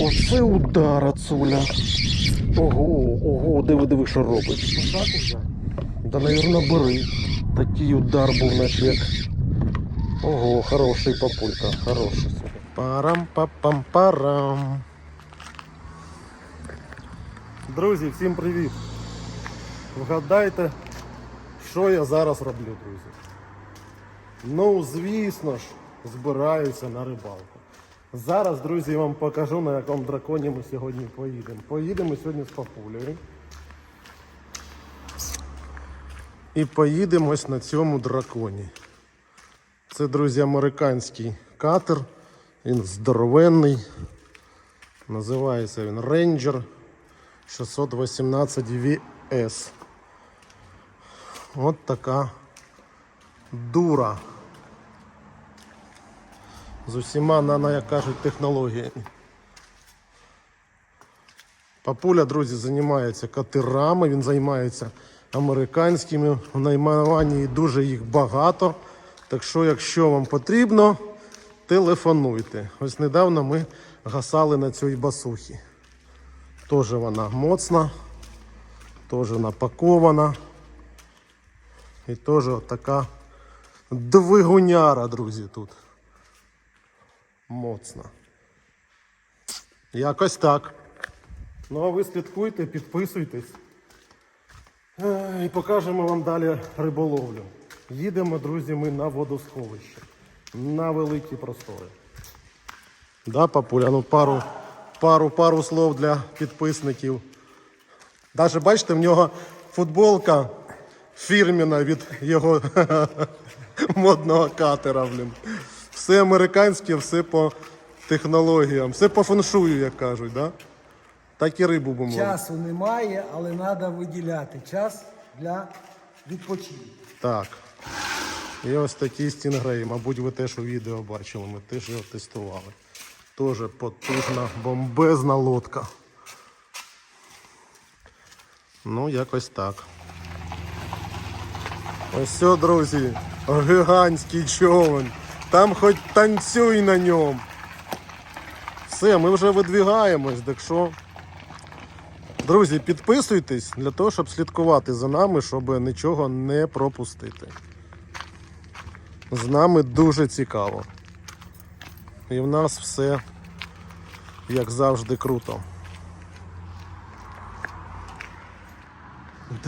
Оце удар Ацуля. Ого, ого, диви, диви, що робить. Да, навірно, бери. Такий удар був наче як. Ого, хороший папулька, хороший. парам па пам парам Друзі, всім привіт! Вгадайте, що я зараз роблю, друзі. Ну, звісно ж, збираюся на рибалку. Зараз, друзі, я вам покажу, на якому драконі ми сьогодні поїдемо. Поїдемо сьогодні з папулею. І поїдемо ось на цьому драконі. Це, друзі, американський катер. Він здоровенний. Називається він Ranger 618 VS. От така дура. З усіма нано, як кажуть, технологіями. Папуля, друзі, займається катерами, він займається американськими. В найменуванні дуже їх багато. Так що, якщо вам потрібно, телефонуйте. Ось недавно ми гасали на цій басухі. Теж вона моцна, теж напакована. І теж така двигуняра, друзі, тут. Моцна. Якось так. Ну а ви слідкуйте, підписуйтесь. Е, І покажемо вам далі риболовлю. Їдемо, друзі, ми на водосховище. На великі простори. Да, папуля, ну пару, пару, пару слов для підписників. Даже бачите, в нього футболка фірміна від його модного катера. Блін. Все американське, все по технологіям, все по феншую, як кажуть, да? Так і рибу будемо. Часу немає, але треба виділяти час для відпочинку. Так. І ось такий стінгрей. Мабуть, ви теж у відео бачили, ми теж його тестували. Теж потужна, бомбезна лодка. Ну, якось так. Ось все, друзі, гігантський човен. Там хоч танцюй на ньому. Все, ми вже видвігаємось, так що. Друзі, підписуйтесь для того, щоб слідкувати за нами, щоб нічого не пропустити. З нами дуже цікаво. І в нас все, як завжди, круто.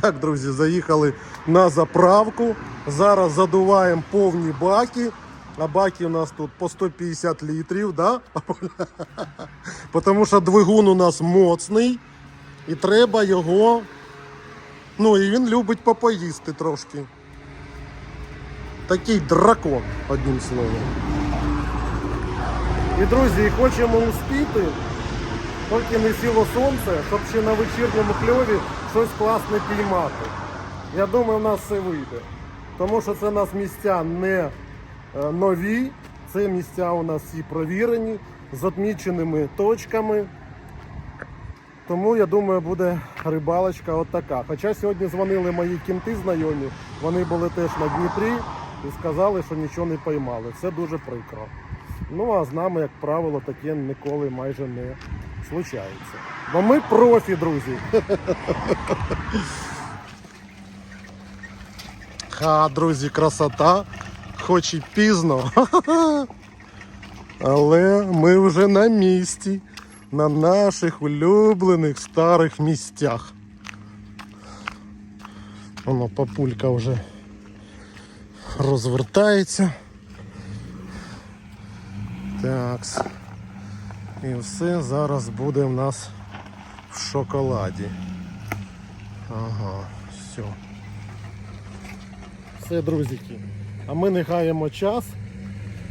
Так, друзі, заїхали на заправку. Зараз задуваємо повні баки. А баки у нас тут по 150 літрів, да? Тому що двигун у нас моцний. І треба його. Ну і він любить попоїсти трошки. Такий дракон, одним словом. І друзі, хочемо успіти, поки не сіло сонце, щоб ще на вечірньому кльові щось класне піймати. Я думаю, в нас все вийде. Тому що це у нас місця не нові, це місця у нас всі провірені, з отміченими точками. Тому я думаю, буде рибалочка от. Хоча сьогодні дзвонили мої кінти знайомі, вони були теж на Дніпрі і сказали, що нічого не поймали. Це дуже прикро. Ну а з нами, як правило, таке ніколи майже не случається. Бо ми профі, друзі. Ха, друзі, красота. Хоч і пізно. Але ми вже на місці, на наших улюблених старих місцях. Воно папулька вже розвертається. Такс. І все зараз буде в нас в шоколаді. Ага, все. Все, друзіки. А ми не гаємо час.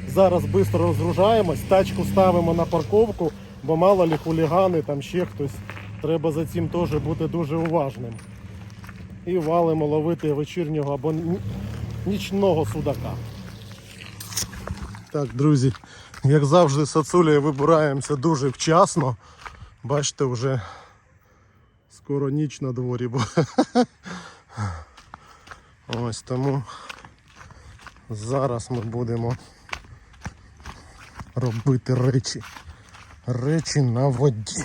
Зараз швидко розгружаємось, тачку ставимо на парковку, бо мало ли хулігани, там ще хтось. Треба за цим теж бути дуже уважним. І валимо ловити вечірнього або нічного судака. Так, друзі, як завжди, з Ацулею вибираємося дуже вчасно. Бачите, вже скоро ніч на дворі буде. Ось тому зараз ми будемо робити речі Речі на воді.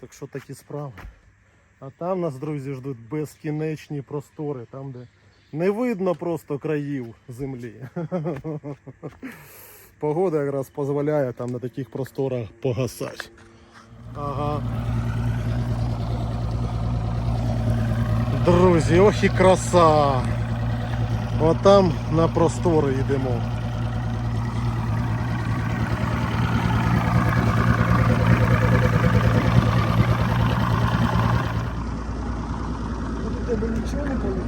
Так що такі справи. А там нас, друзі, ждуть безкінечні простори, там, де не видно просто країв землі. Погода якраз дозволяє там на таких просторах погасати. Ага. Друзі, ох і краса. Отам на простори йдемо. Тут тебе нічого не вийде.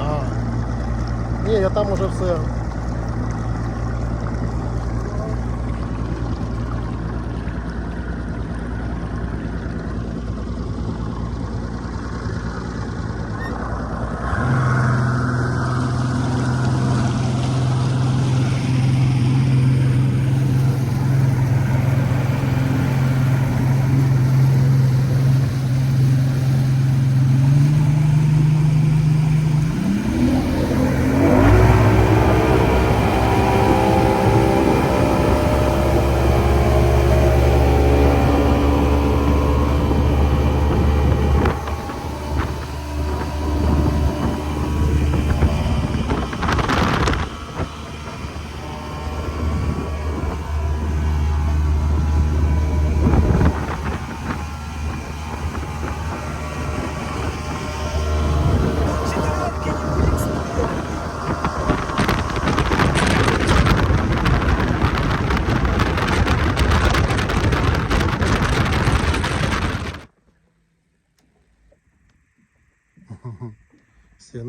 А. Ні, я там уже все.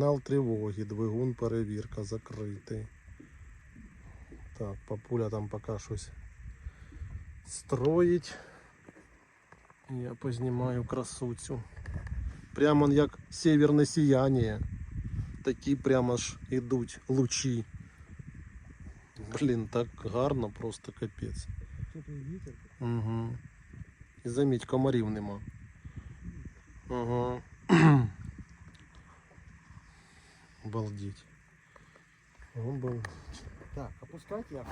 Сигнал тривоги, двигун перевірка закритий. Так, папуля там поки щось строїть. Я познімаю красуцю. Прямо як северне сіяння. Такі прямо ж ідуть лучі. Блін, так гарно, просто капець. Угу. І заміть, комарів нема. Ага. Обалдеть. Обалдеть. Так, опускать як?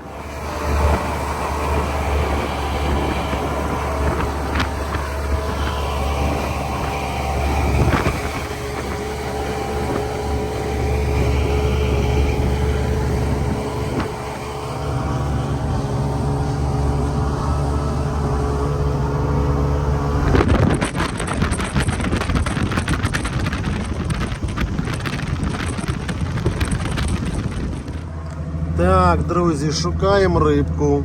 Так, друзі, шукаємо рибку.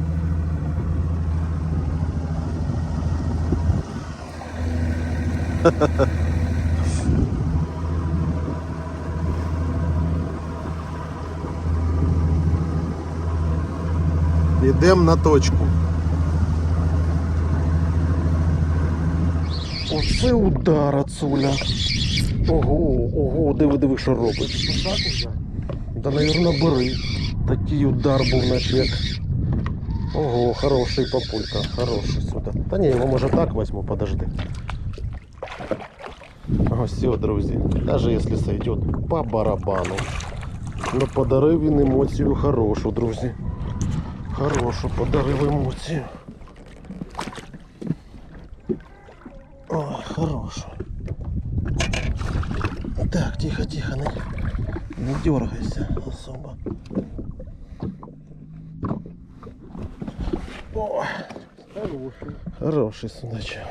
Йдемо на точку. Оце удар отсюля. Ого, ого, диви, диви, що робить. Да, наверное, бери. Такий удар був наче як. Ого, хороший папулька, хороший сюди. Та ні, його може так возьму, подожди. Ось все, друзі. Даже якщо сойдет по барабану. Но подарив він емоцію хорошу, друзі. Хорошу подарив емоцію. О, хорошу. Так, тихо, тихо, не, не дергайся особо. О, Хороший. хороший судачок.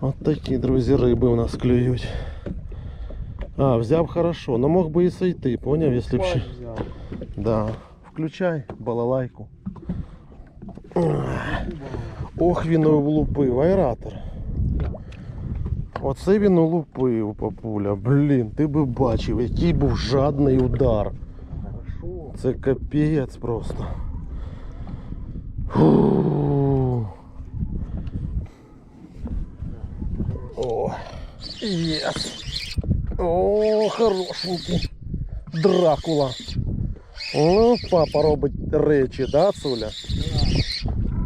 От такі, друзі, риби у нас клюють. А, взяв хорошо, но мог би і сойти, поняв, якщо б ще. Да. Включай балалайку. Ох, він влупив, аератор. Оце він улупив, папуля. Блін, ти би бачив, який був жадний удар. Це капець просто. Фу. О, єс. О, хорошенький. Дракула. О, папа робить речі, да, Цуля?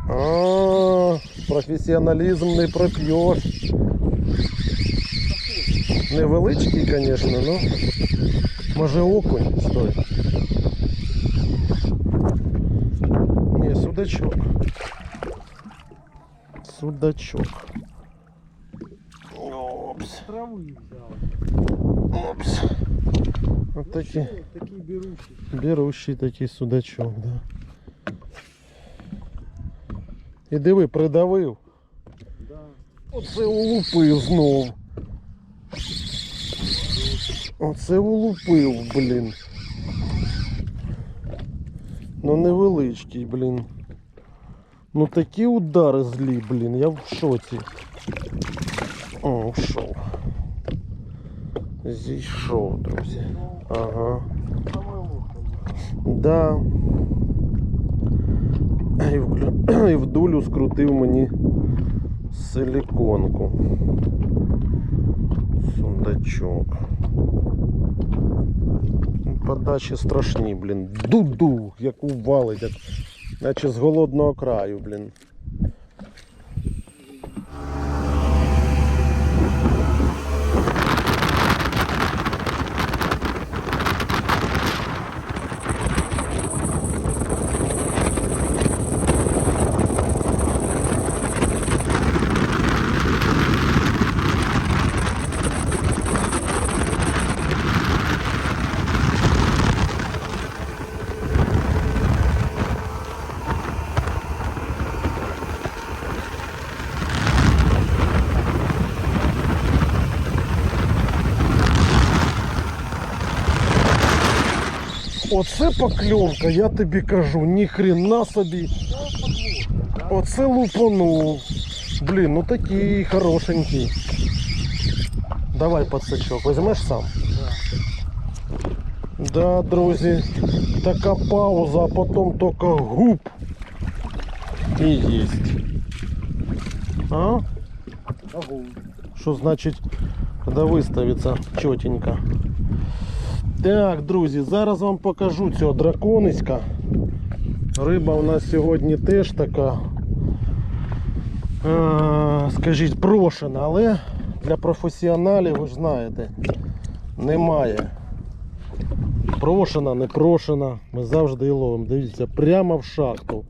А, професіоналізм не проп'єш. Невеличкий, звісно, ну. Може окунь стой. судачок. Судачок. Опс. Трави взяв. Опс. От такий Такий берущий. берущий такий судачок, да. І диви, придавив. Да. Оце улупив знов. Оце улупив, блін. Ну невеличкий, блін. Ну такі удари злі, блін, я в шоці. О, ушов. Зійшов, друзі. Ага. Да. І в, і в дулю скрутив мені силіконку. Сундачок. Подачі страшні, блін. Ду-ду, як увалить, наче з голодного краю, блін. Оце покльовка, я тобі кажу, ні хрена собі. Оце лупанув. Блін, ну такий хорошенький. Давай подсачок, візьмеш сам? Да, друзі, така пауза, а потім тільки гуп. І єсть. А? Огонь. Що значить, коли виставиться чотенько. Так, друзі, зараз вам покажу цього дракониська. Риба у нас сьогодні теж така, е, скажіть, прошена, але для професіоналів, ви ж знаєте, немає. Прошена, не прошена. Ми завжди її ловимо. Дивіться, прямо в шахту.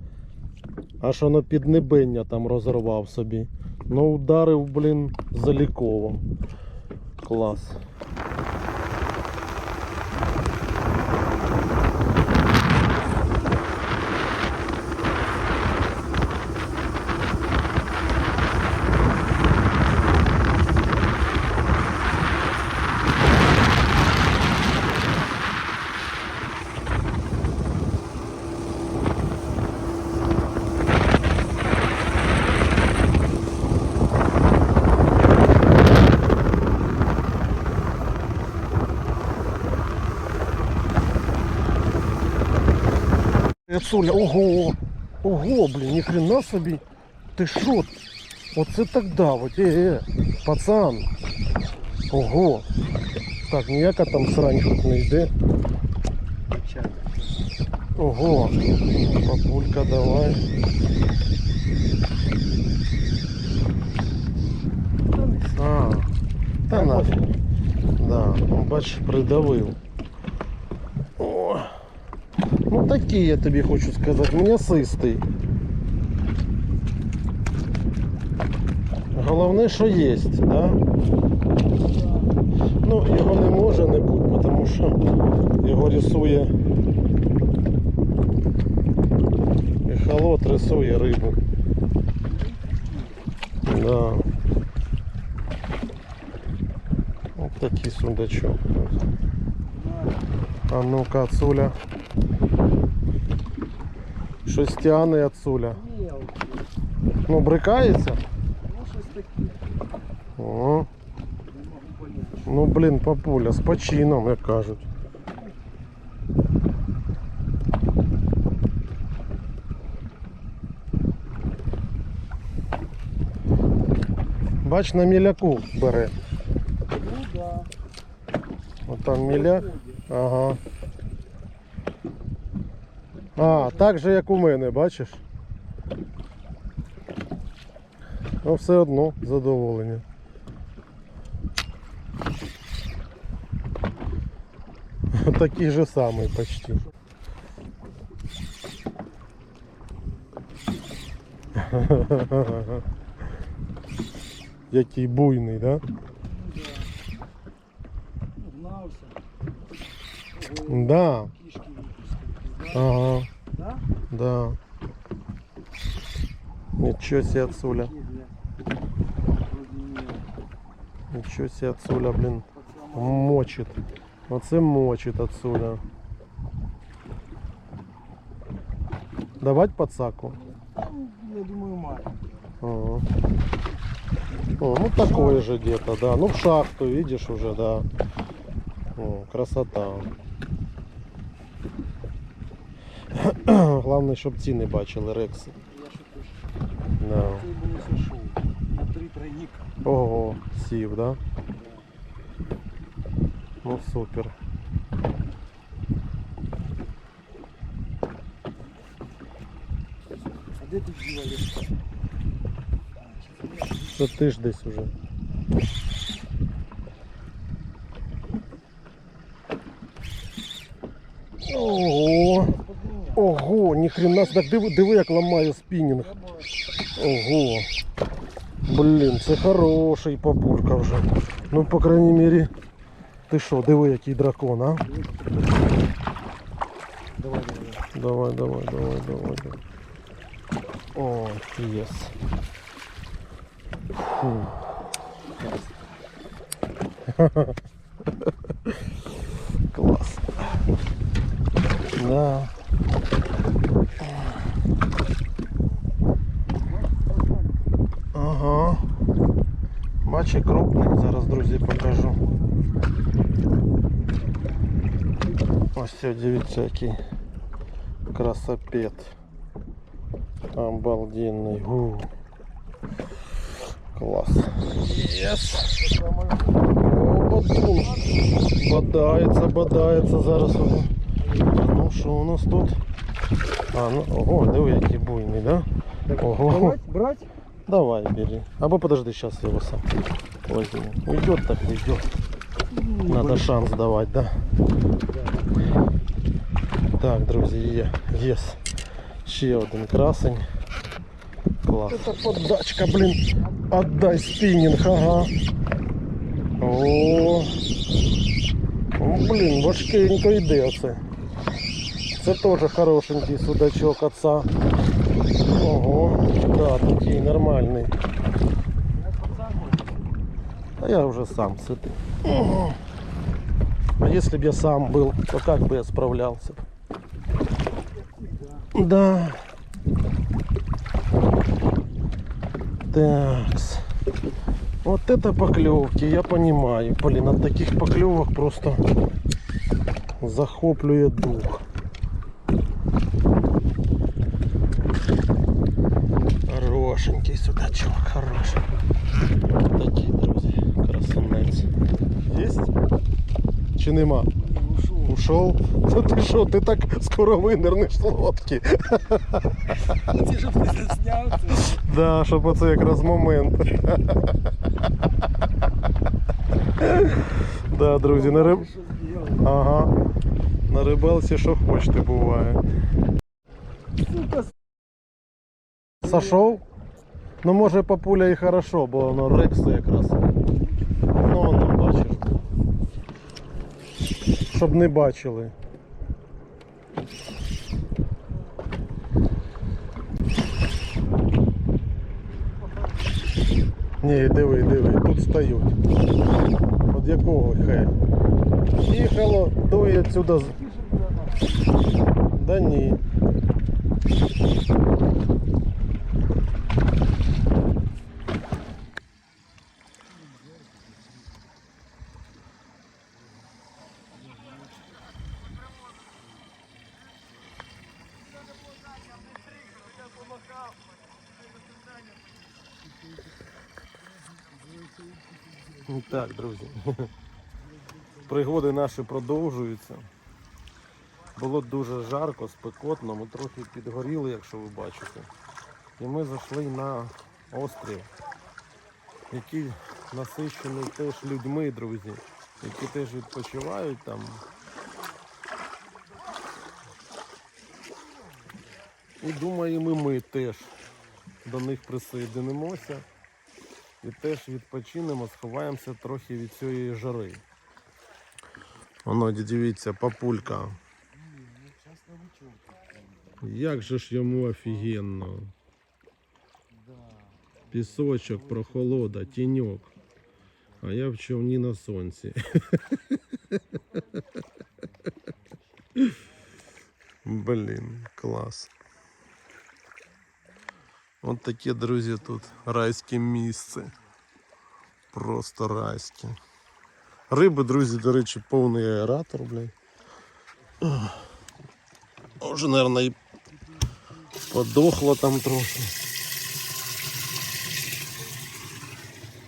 Аж воно піднебення там розорвав собі. Ну ударив, блін, заліково. Клас. Яцуля, ого! Ого, блін, ніхрена собі. Ти що? Оце так давить. Е, е, пацан. Ого. Так, ніяка там срань тут не йде. Ого. Папулька, давай. А, та нафіг. Да, бач, придавив. О. Ну такий я тобі хочу сказати, м'ясистий. Головне, що є, да? Ну, його не може не бути, тому що його рисує. Ехолот рисує рибу. Да. Ось такий сундачок. А ну-ка, Ацуля. Щось тягне. Мелкий. Ну, брикається? Ну, щось таке. О, ну блін, папуля, з почином, як кажуть. Бач, на міляку бере. Ну, да. Там міляк. Ага. А, так же, як у мене, бачиш? Ну, все одно задоволення. Такий же самий почти. Який буйний, да? Гнався. Да. Кішки випустив. Ага. Да? Да. Ничего себе отсюля. Такі, бля. Вроді ні. Ничего себе отсюля, блин. Пацан, Мочит. Оце мочит отсюда. Давать подсаку. там, я думаю, має. Ага. О, ну такое же где-то, да. Ну в шахту, видишь уже, да. О, красота. Главное, щоб ці не бачили рекси. Я три. Ого, сів, да? Ну супер. А де ти дівали? Це ти ж десь уже. Ого! Ого, ніхрена, так диви, диви, як ламає спінінг. Ого. Блін, це хороший папулька вже. Ну, по крайній мірі. Ти що, диви, який дракон, а? Давай, давай. Давай, давай, давай, давай, давай. О, єс. Фу. Клас. Да. Ага. Бачи крупний, зараз, друзі, покажу. Ось все, дивіться, який красопет. Обалденный. Гу. Класс. Yes. О, батун. Бодається, бодається зараз. воно. Ну що у нас тут? А, ну, ого, диви, який буйний, да? Ого. Брать, брать? Давай, бери. Або подожди, сейчас я его сам возьму. Уйдет так уйдет. Надо шанс давать, да? Так, друзі, є. Єс. Ще один красень. Клас. Це подачка, блін. Отдай спінінг, ага. О. О, блін, важкенько йде оце. Це теж хорошенький судачок отца. Ого, да, такий нормальний. А я уже сам сытый. Ого. А если бы я сам был, то как бы я справлялся? Да. Такс. Вот это поклевки, я понимаю. Блин, от таких поклевок просто захоплює дух. Нема? Ушов. Та ти що, ти так скоро винирнеш з лодки. Це щоб ти засняв це. Да, щоб оце якраз момент. Да, друзі, на риб... Ага. На рибалці що хочете буває. Сука, Сошов? Ну може папуля і хорошо, бо воно рекси якраз. Ну воно бачиш. Щоб не бачили. Ні, диви, диви, тут стають. От якого хе? Їхало, дує з- Да ні. Ну Так, друзі. Пригоди наші продовжуються. Було дуже жарко, спекотно, ми трохи підгоріли, якщо ви бачите. І ми зайшли на острів, який насичений теж людьми, друзі, які теж відпочивають там. І думаємо, ми теж до них присоєдинимося і теж відпочинемо, сховаємося трохи від цієї жари. Воно, дивіться, папулька. Як же ж йому офігенно. Пісочок, прохолода, тіньок. А я в човні на сонці. Блін, клас. От таке, друзі, тут райське місце. Просто райське. Риби, друзі, до речі, повний аератор, блядь. Вже, мабуть, і подохло там трохи.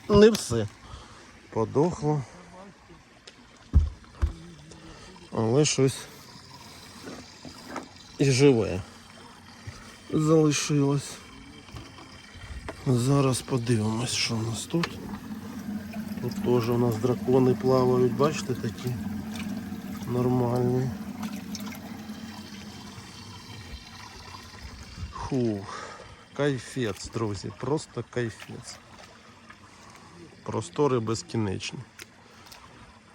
Не все. Подохло. Але щось і живе. Залишилось. Зараз подивимось, що у нас тут. Тут теж у нас дракони плавають, бачите такі нормальні. Фух, кайфець, друзі, просто кайфець. Простори безкінечні.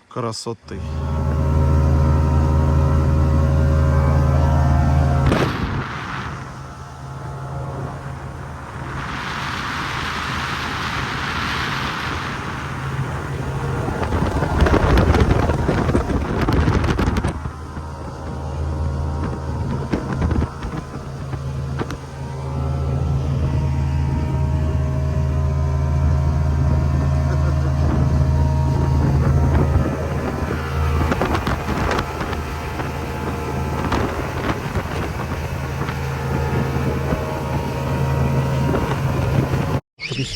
Красоти.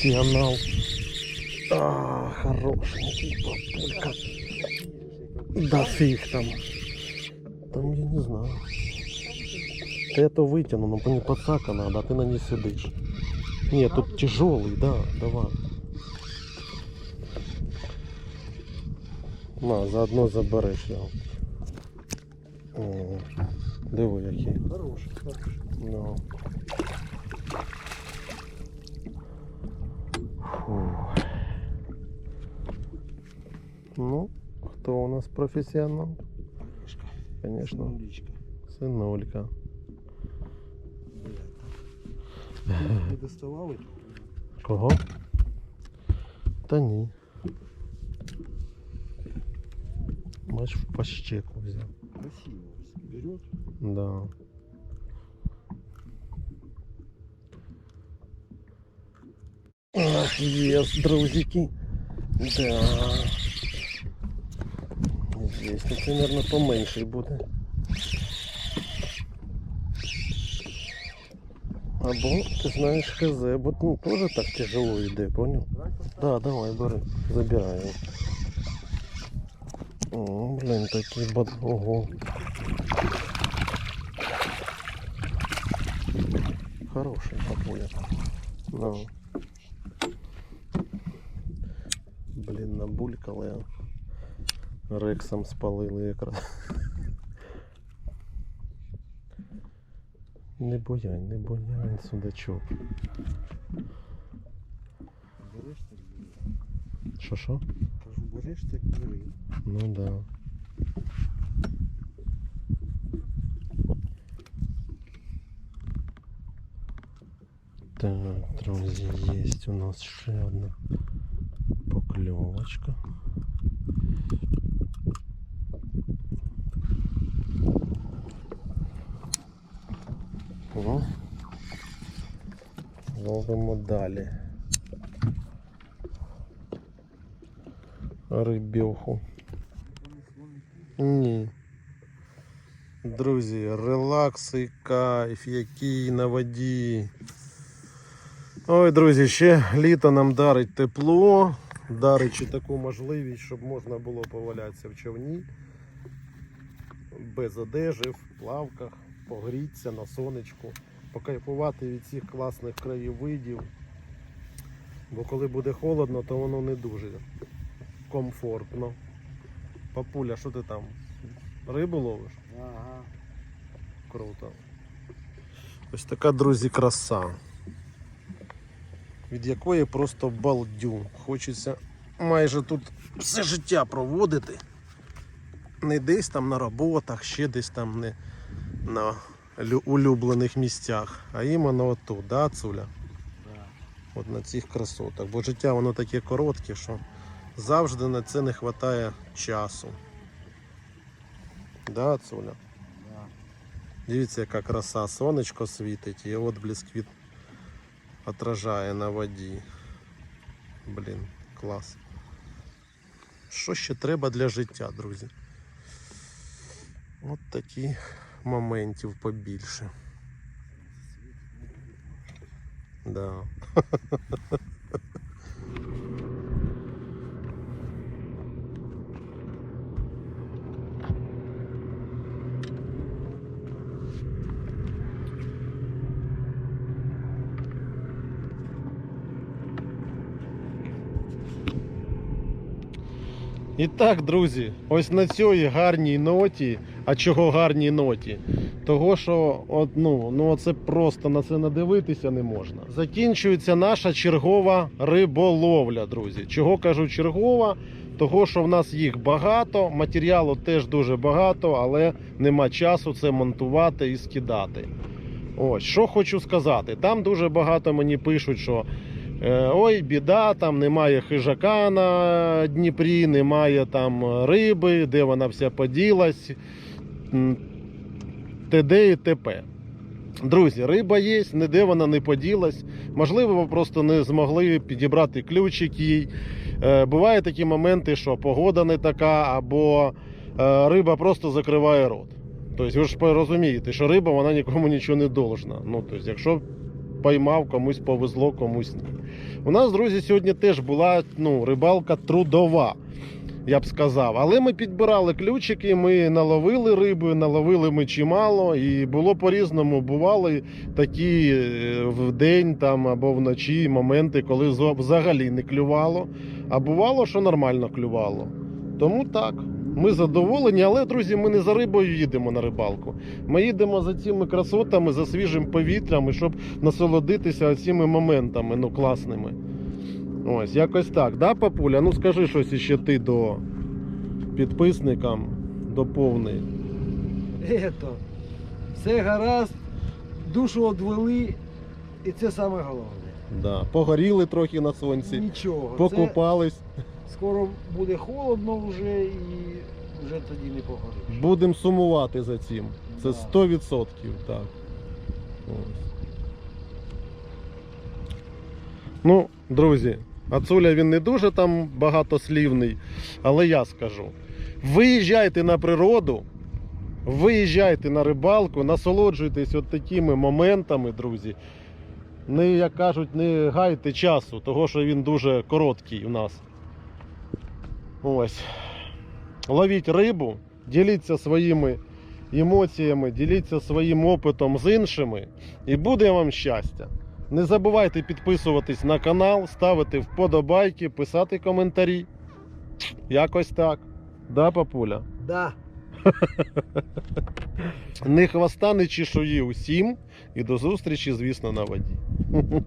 Профессионал. А, хороший папулька. Да фиг там. Там я не знаю. Ты это вытяну, но не подсака надо, а ты на ней сидишь. Нет, тут тяжелый, да, давай. На, заодно забереш його. Диви який. Хороший, хороший. Ну, хто у нас професіонал? Конечно, Лічка. синулька. Не доставали? Кого? Та ні. Бач, в пащеку взяв. Красиво. Берет. Да. Ах, есть, друзики. Да. Ну, це, наверное, поменше буде. Або, ти знаєш, хз, бо ну, теж так тяжело йде, понял? Да, давай, бери, забирай. його. О, блин, такий бад... Ого. Хороший папуля. Да. Блін, набулькали. а Рексом спалили якраз. Не боянь, не боянь, судачок. Береш так бери. Що що? Кажу, береш так бери. Ну да. Так, друзі, є у нас ще одна покльовочка. О, ловимо далі. Рибьоху. Ні. Друзі, релакс і кайф, який на воді. Ой, друзі, ще літо нам дарить тепло, дарить таку можливість, щоб можна було повалятися в човні. Без одежі, в плавках, погрітися на сонечку, покайфувати від цих класних краєвидів. Бо коли буде холодно, то воно не дуже комфортно. Папуля, що ти там? Рибу ловиш? Ага. Круто. Ось така, друзі, краса. від якої просто балдю. Хочеться майже тут все життя проводити. Не десь там на роботах, ще десь там не на лю- улюблених місцях, а іменно отут, да, Цуля? От на цих красотах. Бо життя воно таке коротке, що завжди на це не вистачає часу. Да, Цуля? Дивіться, яка краса, сонечко світить, і отблиск від отражає на воді. Блін, клас. Що ще треба для життя, друзі? От таких моментів побільше. Да. І так, друзі, ось на цій гарній ноті. А чого гарній ноті? Того, що от, ну, ну це просто на це надивитися не можна. Закінчується наша чергова риболовля, друзі. Чого кажу чергова? Того, що в нас їх багато, матеріалу теж дуже багато, але нема часу це монтувати і скидати. Ось, що хочу сказати. Там дуже багато мені пишуть, що Е, Ой, біда, там немає хижака на Дніпрі, немає там риби, де вона вся поділась. т.д. і т.п. Друзі, риба є, ніде вона не поділась. Можливо, ви просто не змогли підібрати ключик їй. Е, Бувають такі моменти, що погода не така, або е, риба просто закриває рот. Тобто, ви ж розумієте, що риба вона нікому нічого не должна. Ну, тобто, якщо поймав, комусь повезло, комусь ні. У нас, друзі, сьогодні теж була ну, рибалка трудова, я б сказав. Але ми підбирали ключики, ми наловили риби, наловили ми чимало, і було по-різному. Бували такі е, в день там або вночі моменти, коли взагалі не клювало, а бувало, що нормально клювало. Тому так. Ми задоволені, але, друзі, ми не за рибою їдемо на рибалку. Ми їдемо за цими красотами, за свіжим повітрям, щоб насолодитися цими моментами, ну, класними. Ось, якось так. Да, папуля? Ну скажи щось іще ти до підписникам доповни. Ето, все гаразд, душу одвели, і це саме головне. Да. Погоріли трохи на сонці, Нічого. Це покупались. скоро буде холодно вже і вже тоді не погориш. Будемо сумувати за цим. Це Да. 100%. Так. Ось. Ну, друзі, Ацуля він не дуже там багатослівний, але я скажу: виїжджайте на природу, виїжджайте на рибалку, насолоджуйтесь от такими моментами, друзі. Не, як кажуть, не гайте часу, того що він дуже короткий у нас. Ось. Ловіть рибу, діліться своїми емоціями, діліться своїм опитом з іншими, і буде вам щастя. Не забувайте підписуватись на канал, ставити вподобайки, писати коментарі. Якось так. Да, папуля? Да. Не хвоста, не чешуї усім. І до зустрічі, звісно, на воді.